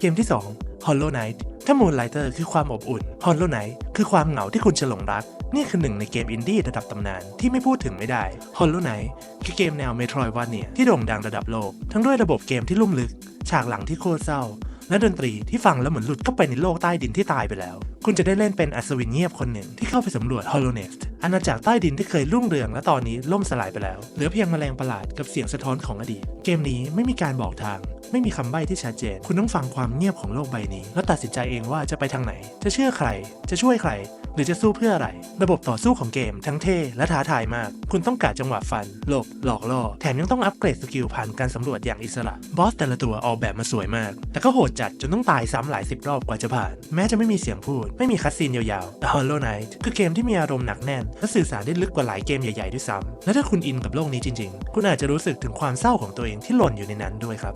เกมที่ 2 Hollow Knight ถ้า Moonlighter คือความอบอุ่น Hollow Knight คือความเหงาที่คุณจะหลงรัก นี่คือหนึ่งในเกมอินดี้ระดับตำนานที่ไม่พูดถึงไม่ได้ Hollow Knight คือเกมแนว Metroidvania ที่โด่งดังระดับโลก ทั้งด้วยระบบเกมที่ลุ่มลึก ฉากหลังที่โคตรเศร้า และดนตรีที่ฟังแล้วเหมือนหลุดเข้าไปในโลกใต้ดินที่ตายไปแล้ว คุณจะได้เล่นเป็นอัศวินเงียบคนหนึ่งที่เข้าไปสำรวจ Hollow Nest อาณาจักรใต้ดินที่เคยรุ่งเรืองและตอนนี้ล่มสลายไปแล้ว เหลือเพียงแมลงประหลาดกับเสียงสะท้อนของอดีต เกมนี้ไม่มีการบอกทาง ไม่มีคำใบ้ที่ชัดเจน คุณต้องฟังความเงียบของโลกใบนี้ แล้วตัดสินใจเองว่าจะไปทางไหน จะเชื่อใคร จะช่วยใคร รือจะสู้เพื่ออะไร ระบบต่อสู้ของเกมทั้งเท่และท้าทายมาก คุณต้องกะจังหวะฟัน หลบ หลอกล่อ แถมยังต้องอัปเกรดสกิลผ่านการสำรวจอย่างอิสระ บอสแต่ละตัวออกแบบมาสวยมาก แต่ก็โหดจัดจนต้องตายซ้ำหลายสิบรอบกว่าจะผ่าน แม้จะไม่มีเสียงพูด ไม่มีคัสซีนยาวๆแต่ Hollow Knight คือเกมที่มีอารมณ์หนักแน่น และสื่อสารได้ลึกกว่าหลายเกมใหญ่ๆด้วยซ้ำและถ้าคุณอินกับโลกนี้จริง ๆ คุณอาจจะรู้สึกถึงความเศร้าของตัวเองที่หล่นอยู่ในนั้นด้วยครับ